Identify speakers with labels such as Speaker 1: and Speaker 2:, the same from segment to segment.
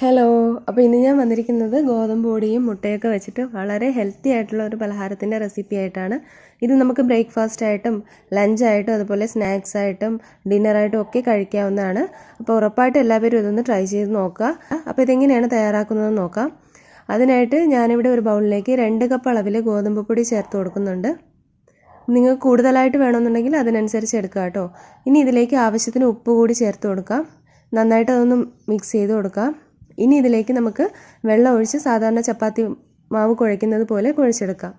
Speaker 1: Hello അപ്പോൾ ഇന്ന് ഞാൻ വന്നിരിക്കുന്നത് ഗോതമ്പ് പൊടിയും മുട്ടയൊക്കെ വെച്ചിട്ട് വളരെ ഹെൽത്തി ആയിട്ടുള്ള ഒരു പലഹാരത്തിന്റെ റെസിപ്പി ആയിട്ടാണ്. ഇത് നമുക്ക് ബ്രേക്ക്ഫാസ്റ്റ് ആയിട്ടും ലഞ്ചായിട്ടും അതുപോലെ സ്നാക്സ് ആയിട്ടും ഡിന്നറായിട്ടും ഒക്കെ കഴിക്കാവുന്നതാണ്. അപ്പോൾ ഉറപ്പായിട്ട് എല്ലാവരും ഇതൊന്ന് ട്രൈ ചെയ്ത് നോക്കുക. അപ്പോൾ ഇതെങ്ങനെയാണ് തയ്യാറാക്കുന്നതെന്ന് നോക്കാം. അതിനായിട്ട് ഞാനിവിടെ ഒരു ബൗളിലേക്ക് രണ്ട് കപ്പ് അളവിൽ ഗോതമ്പ് പൊടി ചേർത്ത് കൊടുക്കുന്നുണ്ട്. നിങ്ങൾക്ക് കൂടുതലായിട്ട് വേണമെന്നുണ്ടെങ്കിൽ അതിനനുസരിച്ച് എടുക്കുക കേട്ടോ. ഇനി ഇതിലേക്ക് ആവശ്യത്തിന് ഉപ്പ് കൂടി ചേർത്ത് കൊടുക്കാം. നന്നായിട്ട് അതൊന്ന് മിക്സ് ചെയ്ത് കൊടുക്കാം. ഇനി ഇതിലേക്ക് നമുക്ക് വെള്ളം ഒഴിച്ച് സാധാരണ ചപ്പാത്തി മാവ് കുഴയ്ക്കുന്നത് പോലെ കുഴച്ചെടുക്കാം.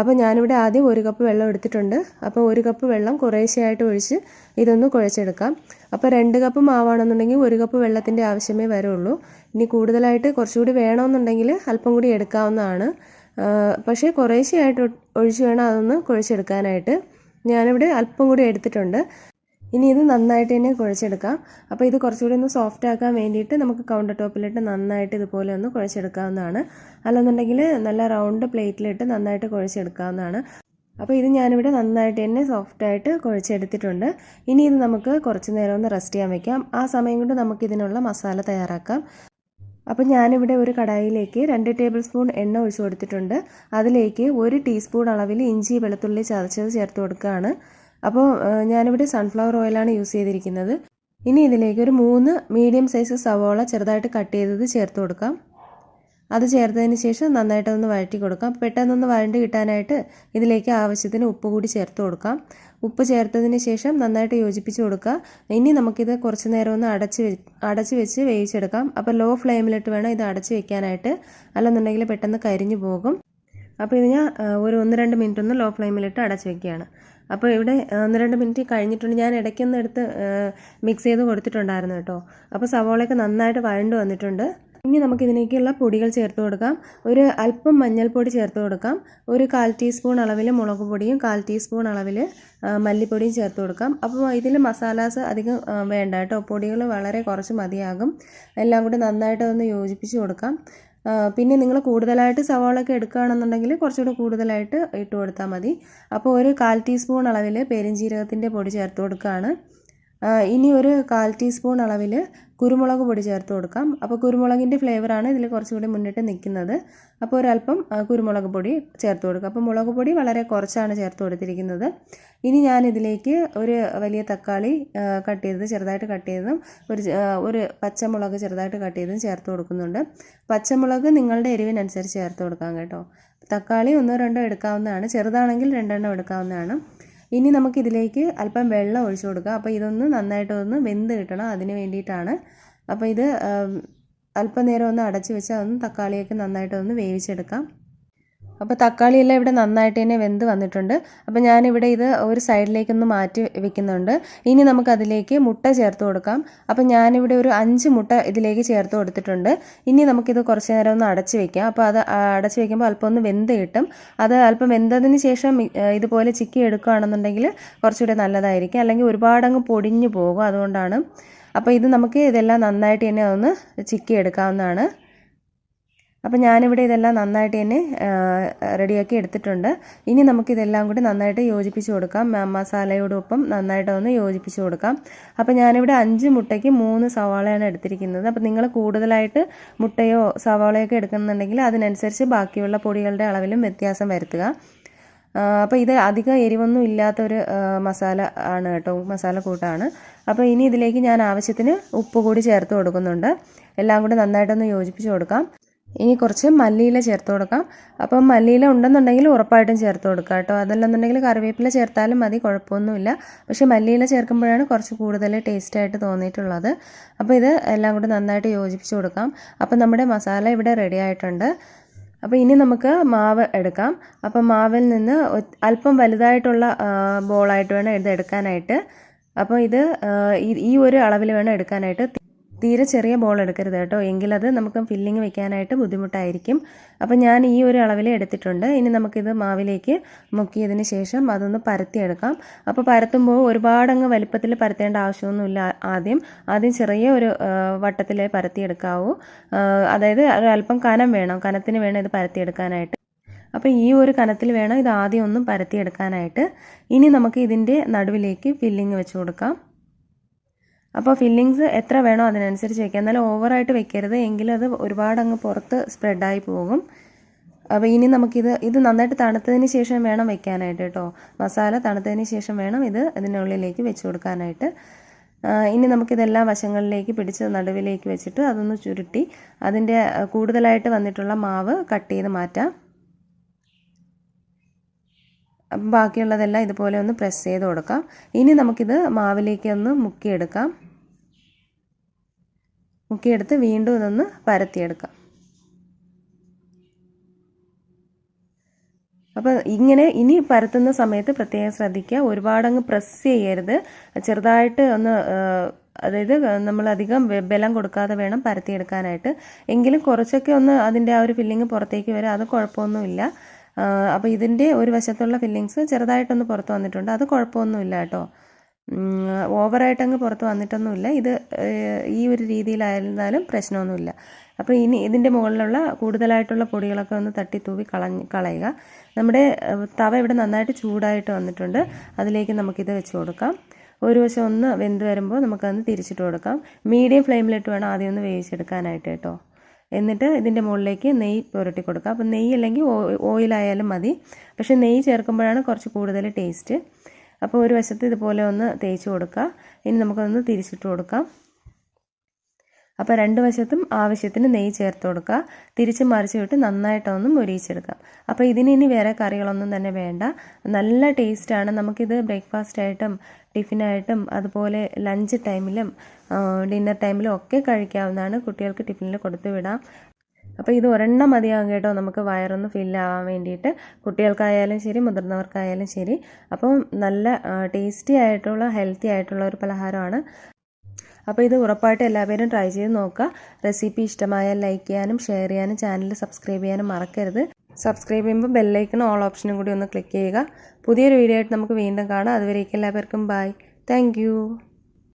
Speaker 1: അപ്പോൾ ഞാനിവിടെ ആദ്യം ഒരു കപ്പ് വെള്ളം എടുത്തിട്ടുണ്ട്. അപ്പോൾ ഒരു കപ്പ് വെള്ളം കുറേശ്ശെയായിട്ട് ഒഴിച്ച് ഇതൊന്ന് കുഴച്ചെടുക്കാം. അപ്പോൾ രണ്ട് കപ്പ് മാവാണെന്നുണ്ടെങ്കിൽ ഒരു കപ്പ് വെള്ളത്തിന്റെ ആവശ്യമേ വരുള്ളൂ. ഇനി കൂടുതലായിട്ട് കുറച്ചുകൂടി വേണമെന്നുണ്ടെങ്കിൽ അല്പം കൂടി എടുക്കാവുന്നതാണ്. പക്ഷേ കുറേശ്ശെയായിട്ട് ഒഴിച്ച് വേണം അതൊന്ന് കുഴച്ചെടുക്കാനായിട്ട്. ഞാനിവിടെ അല്പം കൂടി എടുത്തിട്ടുണ്ട്. ഇനി ഇത് നന്നായിട്ട് തന്നെ കുഴച്ചെടുക്കാം. അപ്പോൾ ഇത് കുറച്ചുകൂടി ഒന്ന് സോഫ്റ്റ് ആക്കാൻ വേണ്ടിയിട്ട് നമുക്ക് കൗണ്ടർ ടോപ്പിലിട്ട് നന്നായിട്ട് ഇതുപോലെ ഒന്ന് കുഴച്ചെടുക്കാവുന്നതാണ്. അല്ലെന്നുണ്ടെങ്കിൽ നല്ല റൗണ്ട് പ്ലേറ്റിലിട്ട് നന്നായിട്ട് കുഴച്ചെടുക്കാവുന്നതാണ്. അപ്പോൾ ഇത് ഞാനിവിടെ നന്നായിട്ട് തന്നെ സോഫ്റ്റായിട്ട് കുഴച്ചെടുത്തിട്ടുണ്ട്. ഇനി ഇത് നമുക്ക് കുറച്ച് നേരം ഒന്ന് റെസ്റ്റ് ചെയ്യാൻ വയ്ക്കാം ആ സമയം കൊണ്ട് നമുക്ക് ഇതിനുള്ള മസാല തയ്യാറാക്കാം. അപ്പോൾ ഞാനിവിടെ ഒരു കടായിലേക്ക് രണ്ട് ടേബിൾ സ്പൂൺ എണ്ണ ഒഴിച്ചു കൊടുത്തിട്ടുണ്ട്. അതിലേക്ക് ഒരു ടീസ്പൂൺ അളവിൽ ഇഞ്ചി വെളുത്തുള്ളി ചതച്ചത് ചേർത്ത് കൊടുക്കുകയാണ്. അപ്പോൾ ഞാനിവിടെ സൺഫ്ലവർ ഓയിലാണ് യൂസ് ചെയ്തിരിക്കുന്നത്. ഇനി ഇതിലേക്ക് ഒരു മൂന്ന് മീഡിയം സൈസ് സവോള ചെറുതായിട്ട് കട്ട് ചെയ്തത് ചേർത്ത് കൊടുക്കാം. അത് ചേർത്തതിന് ശേഷം നന്നായിട്ടൊന്ന് വഴറ്റി കൊടുക്കാം. പെട്ടെന്നൊന്ന് വഴണ്ട് കിട്ടാനായിട്ട് ഇതിലേക്ക് ആവശ്യത്തിന് ഉപ്പ് കൂടി ചേർത്ത് കൊടുക്കാം. ഉപ്പ് ചേർത്തതിന് ശേഷം നന്നായിട്ട് യോജിപ്പിച്ച് കൊടുക്കുക. ഇനി നമുക്കിത് കുറച്ച് നേരം ഒന്ന് അടച്ച് അടച്ച് വെച്ച് വേവിച്ചെടുക്കാം. അപ്പോൾ ലോ ഫ്ലെയിമിലിട്ട് വേണം ഇത് അടച്ച് വെക്കാനായിട്ട്. അല്ലെന്നുണ്ടെങ്കിൽ പെട്ടെന്ന് കരിഞ്ഞു പോകും. അപ്പോൾ ഇത് ഞാൻ ഒരു ഒന്ന് രണ്ട് മിനിറ്റ് ഒന്ന് ലോ ഫ്ലെയിമിലിട്ട് അടച്ച് വെക്കുകയാണ്. അപ്പോൾ ഇവിടെ ഒന്ന് രണ്ട് മിനിറ്റ് കഴിഞ്ഞിട്ടുണ്ട്. ഞാൻ ഇടയ്ക്കൊന്ന് എടുത്ത് മിക്സ് ചെയ്ത് കൊടുത്തിട്ടുണ്ടായിരുന്നു കേട്ടോ. അപ്പോൾ സവോളയൊക്കെ നന്നായിട്ട് വഴണ്ട് വന്നിട്ടുണ്ട്. ഇനി നമുക്ക് ഇതിലേക്കുള്ള പൊടികൾ ചേർത്ത് കൊടുക്കാം. ഒരു അല്പം മഞ്ഞൾപ്പൊടി ചേർത്ത് കൊടുക്കാം. ഒരു കാൽ ടീസ്പൂൺ അളവിൽ മുളക് പൊടിയും കാൽ ടീസ്പൂൺ അളവിൽ മല്ലിപ്പൊടിയും ചേർത്ത് കൊടുക്കാം. അപ്പോൾ ഇതിൽ മസാലാസ് അധികം വേണ്ട കേട്ടോ. പൊടികൾ വളരെ കുറച്ച് മതിയാകും. എല്ലാം കൂടി നന്നായിട്ട് ഒന്ന് യോജിപ്പിച്ച് കൊടുക്കാം. പിന്നെ നിങ്ങൾ കൂടുതലായിട്ട് സവാളൊക്കെ എടുക്കുകയാണെന്നുണ്ടെങ്കിൽ കുറച്ചുകൂടി കൂടുതലായിട്ട് ഇട്ട് കൊടുത്താൽ മതി. അപ്പോൾ ഒരു കാൽ ടീസ്പൂൺ അളവിൽ പെരിഞ്ജീരകത്തിന്റെ പൊടി ചേർത്ത് കൊടുക്കുകയാണ്. ഇനി ഒരു കാൽ ടീസ്പൂൺ അളവിൽ കുരുമുളക് പൊടി ചേർത്ത് കൊടുക്കാം. അപ്പോൾ കുരുമുളകിന്റെ ഫ്ലേവറാണ് ഇതിൽ കുറച്ചുകൂടി മുന്നിട്ട് നിൽക്കുന്നത്. അപ്പോൾ ഒരല്പം കുരുമുളക് പൊടി ചേർത്ത് കൊടുക്കുക അപ്പോൾ മുളക് പൊടി വളരെ കുറച്ചാണ് ചേർത്ത് കൊടുത്തിരിക്കുന്നത്. ഇനി ഞാൻ ഇതിലേക്ക് ഒരു വലിയ തക്കാളി കട്ട് ചെയ്തത് ചെറുതായിട്ട് കട്ട് ചെയ്തതും ഒരു ഒരു പച്ചമുളക് ചെറുതായിട്ട് കട്ട് ചെയ്തതും ചേർത്ത് കൊടുക്കുന്നുണ്ട്. പച്ചമുളക് നിങ്ങളുടെ എരിവിനനുസരിച്ച് ചേർത്ത് കൊടുക്കാം കേട്ടോ. തക്കാളി ഒന്നോ രണ്ടോ എടുക്കാവുന്നതാണ്. ചെറുതാണെങ്കിൽ രണ്ടെണ്ണം എടുക്കാവുന്നതാണ്. ഇനി നമുക്കിതിലേക്ക് അല്പം വെള്ളം ഒഴിച്ചു കൊടുക്കുക അപ്പോൾ ഇതൊന്ന് നന്നായിട്ട് ഒന്ന് വെന്ത് കിട്ടണം അതിന് വേണ്ടിയിട്ടാണ്. അപ്പോൾ ഇത് അല്പനേരം ഒന്ന് അടച്ച് വെച്ച് അതൊന്ന് തക്കാളിയൊക്കെ നന്നായിട്ട് ഒന്ന് വേവിച്ചെടുക്കാം. അപ്പോൾ തക്കാളിയെല്ലാം ഇവിടെ നന്നായിട്ട് തന്നെ വെന്ത് വന്നിട്ടുണ്ട്. അപ്പോൾ ഞാനിവിടെ ഇത് ഒരു സൈഡിലേക്കൊന്ന് മാറ്റി വെക്കുന്നുണ്ട്. ഇനി നമുക്കതിലേക്ക് മുട്ട ചേർത്ത് കൊടുക്കാം. അപ്പോൾ ഞാനിവിടെ ഒരു അഞ്ച് മുട്ട ഇതിലേക്ക് ചേർത്ത് കൊടുത്തിട്ടുണ്ട്. ഇനി നമുക്കിത് കുറച്ച് നേരം ഒന്ന് അടച്ച് വെക്കാം. അപ്പോൾ അത് അടച്ച് വെക്കുമ്പോൾ അല്പം ഒന്ന് വെന്ത് കിട്ടും. അത് അല്പം വെന്തതിന് ശേഷം ഇതുപോലെ ചിക്കി എടുക്കുകയാണെന്നുണ്ടെങ്കിൽ കുറച്ചുകൂടെ നല്ലതായിരിക്കും. അല്ലെങ്കിൽ ഒരുപാടങ്ങ് പൊടിഞ്ഞു പോകും അതുകൊണ്ടാണ്. അപ്പോൾ ഇത് നമുക്ക് ഇതെല്ലാം നന്നായിട്ട് തന്നെ ഒന്ന് ചിക്കി എടുക്കാവുന്നതാണ്. അപ്പോൾ ഞാനിവിടെ ഇതെല്ലാം നന്നായിട്ട് തന്നെ റെഡിയാക്കി എടുത്തിട്ടുണ്ട്. ഇനി നമുക്കിതെല്ലാം കൂടി നന്നായിട്ട് യോജിപ്പിച്ച് കൊടുക്കാം. മസാലയോടൊപ്പം നന്നായിട്ട് ഒന്ന് യോജിപ്പിച്ച് കൊടുക്കാം. അപ്പോൾ ഞാനിവിടെ അഞ്ച് മുട്ടയ്ക്ക് മൂന്ന് സവാളയാണ് എടുത്തിരിക്കുന്നത്. അപ്പോൾ നിങ്ങൾ കൂടുതലായിട്ട് മുട്ടയോ സവാളയോ ഒക്കെ എടുക്കുന്നുണ്ടെങ്കിൽ അതിനനുസരിച്ച് ബാക്കിയുള്ള പൊടികളുടെ അളവിലും വ്യത്യാസം വരുത്തുക. അപ്പോൾ ഇത് അധികം എരിവൊന്നും ഇല്ലാത്തൊരു മസാല ആണ് കേട്ടോ മസാല കൂട്ടാണ്. അപ്പോൾ ഇനി ഇതിലേക്ക് ഞാൻ ആവശ്യത്തിന് ഉപ്പ് കൂടി ചേർത്ത് കൊടുക്കുന്നുണ്ട്. എല്ലാം കൂടി നന്നായിട്ടൊന്ന് യോജിപ്പിച്ച് കൊടുക്കാം. ഇനി കുറച്ച് മല്ലിയില ചേർത്ത് കൊടുക്കാം. അപ്പം മല്ലിയില ഉണ്ടെന്നുണ്ടെങ്കിൽ ഉറപ്പായിട്ടും ചേർത്ത് കൊടുക്കുക കേട്ടോ. അതല്ലെന്നുണ്ടെങ്കിൽ കറിവേപ്പില ചേർത്താലും മതി കുഴപ്പമൊന്നുമില്ല. പക്ഷേ മല്ലിയില ചേർക്കുമ്പോഴാണ് കുറച്ച് കൂടുതൽ ടേസ്റ്റായിട്ട് തോന്നിയിട്ടുള്ളത്. അപ്പോൾ ഇത് എല്ലാം കൂടി നന്നായിട്ട് യോജിപ്പിച്ച് കൊടുക്കാം. അപ്പം നമ്മുടെ മസാല ഇവിടെ റെഡി ആയിട്ടുണ്ട്. അപ്പോൾ ഇനി നമുക്ക് മാവ് എടുക്കാം. അപ്പം മാവിൽ നിന്ന് അല്പം വലുതായിട്ടുള്ള ബോളായിട്ട് വേണം ഇത് എടുക്കാനായിട്ട്. അപ്പോൾ ഇത് ഈ ഒരു അളവിൽ വേണം എടുക്കാനായിട്ട്. തീരെ ചെറിയ ബോൾ എടുക്കരുത് കേട്ടോ. എങ്കിലത് നമുക്ക് ഫില്ലിങ് വെക്കാനായിട്ട് ബുദ്ധിമുട്ടായിരിക്കും. അപ്പോൾ ഞാൻ ഈ ഒരു അളവിൽ എടുത്തിട്ടുണ്ട്. ഇനി നമുക്കിത് മാവിലേക്ക് മുക്കിയതിന് ശേഷം അതൊന്ന് പരത്തിയെടുക്കാം. അപ്പോൾ പരത്തുമ്പോൾ ഒരുപാടങ്ങ് വലിപ്പത്തിൽ പരത്തേണ്ട ആവശ്യമൊന്നുമില്ല ആദ്യം. ആദ്യം ചെറിയ ഒരു വട്ടത്തിൽ പരത്തിയെടുക്കാവൂ. അതായത് അല്പം കനം വേണം. കനത്തിന് വേണം ഇത് പരത്തിയെടുക്കാനായിട്ട്. അപ്പോൾ ഈ ഒരു കനത്തിൽ വേണം ഇത് ആദ്യം ഒന്നും പരത്തിയെടുക്കാനായിട്ട്. ഇനി നമുക്ക് ഇതിന്റെ നടുവിലേക്ക് ഫില്ലിങ് വെച്ച് കൊടുക്കാം. അപ്പോൾ ഫില്ലിങ്സ് എത്ര വേണോ അതിനനുസരിച്ച് വയ്ക്കുക എന്നാലും ഓവറായിട്ട് വെക്കരുത്. എങ്കിലും അത് ഒരുപാട് അങ്ങ് പുറത്ത് സ്പ്രെഡായി പോകും. അപ്പോൾ ഇനി നമുക്കിത് ഇത് നന്നായിട്ട് തണുത്തതിന് ശേഷം വേണം വെക്കാനായിട്ട് കേട്ടോ മസാല തണുത്തതിന് ശേഷം വേണം ഇത് ഇതിനുള്ളിലേക്ക് വെച്ച് കൊടുക്കാനായിട്ട്. ഇനി നമുക്കിതെല്ലാം വശങ്ങളിലേക്ക് പിടിച്ച് നടുവിലേക്ക് വെച്ചിട്ട് അതൊന്ന് ചുരുട്ടി അതിന്റെ കൂടുതലായിട്ട് വന്നിട്ടുള്ള മാവ് കട്ട് ചെയ്ത് മാറ്റാം. ബാക്കിയുള്ളതെല്ലാം ഇതുപോലെ ഒന്ന് പ്രസ് ചെയ്ത് കൊടുക്കാം. ഇനി നമുക്കിത് മാവിലേക്ക് ഒന്ന് മുക്കിയെടുക്കാം. മുക്കിയെടുത്ത് വീണ്ടും ഇതൊന്ന് പരത്തിയെടുക്കാം. അപ്പോൾ ഇങ്ങനെ ഇനി പരത്തുന്ന സമയത്ത് പ്രത്യേകം ശ്രദ്ധിക്കുക. ഒരുപാടങ്ങ് പ്രസ് ചെയ്യരുത്. ചെറുതായിട്ട് ഒന്ന് അതായത് നമ്മൾ അധികം ബലം കൊടുക്കാതെ വേണം പരത്തിയെടുക്കാനായിട്ട്. എങ്കിലും കുറച്ചൊക്കെ ഒന്ന് അതിന്റെ ആ ഒരു ഫില്ലിങ് പുറത്തേക്ക് വരും. അത് കുഴപ്പമൊന്നുമില്ല. അപ്പോൾ ഇതിന്റെ ഒരു വശത്തുള്ള ഫില്ലിങ്സ് ചെറുതായിട്ടൊന്ന് പുറത്ത് വന്നിട്ടുണ്ട്. അത് കുഴപ്പമൊന്നുമില്ല കേട്ടോ. ഓവറായിട്ട് അങ്ങ് പുറത്ത് വന്നിട്ടൊന്നുമില്ല. ഇത് ഈ ഒരു രീതിയിലായിരുന്നാലും പ്രശ്നമൊന്നുമില്ല. അപ്പോൾ ഇനി ഇതിന്റെ മുകളിലുള്ള കൂടുതലായിട്ടുള്ള പൊടികളൊക്കെ ഒന്ന് തട്ടി തൂവി കളഞ്ഞ് കളയുക. നമ്മുടെ തവ ഇവിടെ നന്നായിട്ട് ചൂടായിട്ട് വന്നിട്ടുണ്ട്. അതിലേക്ക് നമുക്കിത് വെച്ച് കൊടുക്കാം. ഒരു വശം ഒന്ന് വെന്ത് വരുമ്പോൾ നമുക്കതൊന്ന് തിരിച്ചിട്ട് കൊടുക്കാം. മീഡിയം ഫ്ലെയിമിലിട്ട് വേണം ആദ്യം ഒന്ന് വേവിച്ചെടുക്കാനായിട്ട് കേട്ടോ. എന്നിട്ട് ഇതിന്റെ മുകളിലേക്ക് നെയ്യ് പുരട്ടി കൊടുക്കുക അപ്പോൾ നെയ്യ് അല്ലെങ്കിൽ ഓയിലായാലും മതി. പക്ഷേ നെയ്യ് ചേർക്കുമ്പോഴാണ് കുറച്ച് കൂടുതൽ ടേസ്റ്റ്. അപ്പോൾ ഒരു വശത്ത് ഇതുപോലെ ഒന്ന് തേച്ച് കൊടുക്കുക. ഇനി നമുക്കൊന്ന് തിരിച്ചിട്ട് കൊടുക്കാം. അപ്പോൾ രണ്ട് വശത്തും ആവശ്യത്തിന് നെയ്യ് ചേർത്ത് കൊടുക്കുക. തിരിച്ച് മറിച്ച് വിട്ട് നന്നായിട്ടൊന്ന് മുരിയിച്ചെടുക്കാം. അപ്പോൾ ഇതിന് ഇനി വേറെ കറികളൊന്നും തന്നെ വേണ്ട. നല്ല ടേസ്റ്റാണ് നമുക്കിത് ബ്രേക്ക്ഫാസ്റ്റ് ആയിട്ടും ടിഫിനായിട്ടും അതുപോലെ ലഞ്ച് ടൈമിലും ഡിന്നർ ടൈമിലും ഒക്കെ കഴിക്കാവുന്നതാണ്. കുട്ടികൾക്ക് ടിഫിനിൽ കൊടുത്തു വിടാം. അപ്പോൾ ഇത് ഒരെണ്ണം മതിയാകും കേട്ടോ. നമുക്ക് വയറൊന്ന് ഫില്ലാവാൻ വേണ്ടിയിട്ട്. കുട്ടികൾക്കായാലും ശരി മുതിർന്നവർക്കായാലും ശരി. അപ്പം നല്ല ടേസ്റ്റി ആയിട്ടുള്ള ഹെൽത്തി ആയിട്ടുള്ള ഒരു പലഹാരമാണ്. അപ്പോൾ ഇത് ഉറപ്പായിട്ട് എല്ലാവരും ട്രൈ ചെയ്ത് നോക്കുക. റെസിപ്പി ഇഷ്ടമായാൽ ലൈക്ക് ചെയ്യാനും ഷെയർ ചെയ്യാനും ചാനൽ സബ്സ്ക്രൈബ് ചെയ്യാനും മറക്കരുത്. സബ്സ്ക്രൈബ് ചെയ്യുമ്പോൾ ബെല്ലൈക്കണം ഓൾ ഓപ്ഷനും കൂടി ഒന്ന് ക്ലിക്ക് ചെയ്യുക. പുതിയൊരു വീഡിയോ ആയിട്ട് നമുക്ക് വീണ്ടും കാണാം. അതുവരേക്കും എല്ലാവർക്കും ബൈ താങ്ക്